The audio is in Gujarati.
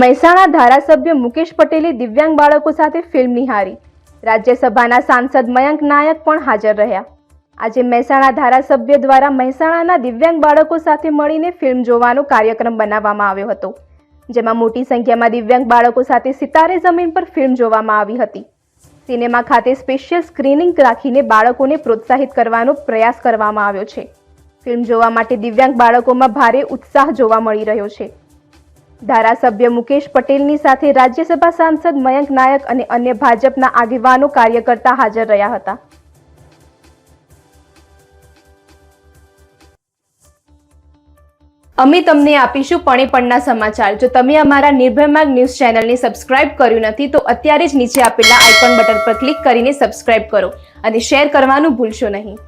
મહેસાણા ધારાસભ્ય મુકેશ પટેલે દિવ્યાંગ બાળકો સાથે ફિલ્મ નિહાળી. રાજ્યસભાના સાંસદ મયંક નાયક પણ હાજર રહ્યા. આજે મહેસાણા ધારાસભ્ય દ્વારા મહેસાણાના દિવ્યાંગ બાળકો સાથે મળીને ફિલ્મ જોવાનો કાર્યક્રમ બનાવવામાં આવ્યો હતો, જેમાં મોટી સંખ્યામાં દિવ્યાંગ બાળકો સાથે સિતારે જમીન પર ફિલ્મ જોવામાં આવી હતી. સિનેમા ખાતે સ્પેશિયલ સ્ક્રીનિંગ રાખીને બાળકોને પ્રોત્સાહિત કરવાનો પ્રયાસ કરવામાં આવ્યો છે. ફિલ્મ જોવા માટે દિવ્યાંગ બાળકોમાં ભારે ઉત્સાહ જોવા મળી રહ્યો છે. ધારાસભ્ય મુકેશ પટેલની સાથે રાજ્યસભા સાંસદ મયંક નાયક અને અન્ય ભાજપના આગેવાનો કાર્યકર્તા હાજર રહ્યા હતા. અમે તમને આપીશું પણેપણના સમાચાર. જો તમે અમારા નિર્ભય માર્ગ ન્યૂઝ ચેનલને સબસ્ક્રાઇબ કર્યું નથી, તો અત્યારે જ નીચે આપેલા આઇકોન બટન પર ક્લિક કરીને સબસ્ક્રાઇબ કરો અને શેર કરવાનું ભૂલશો નહીં.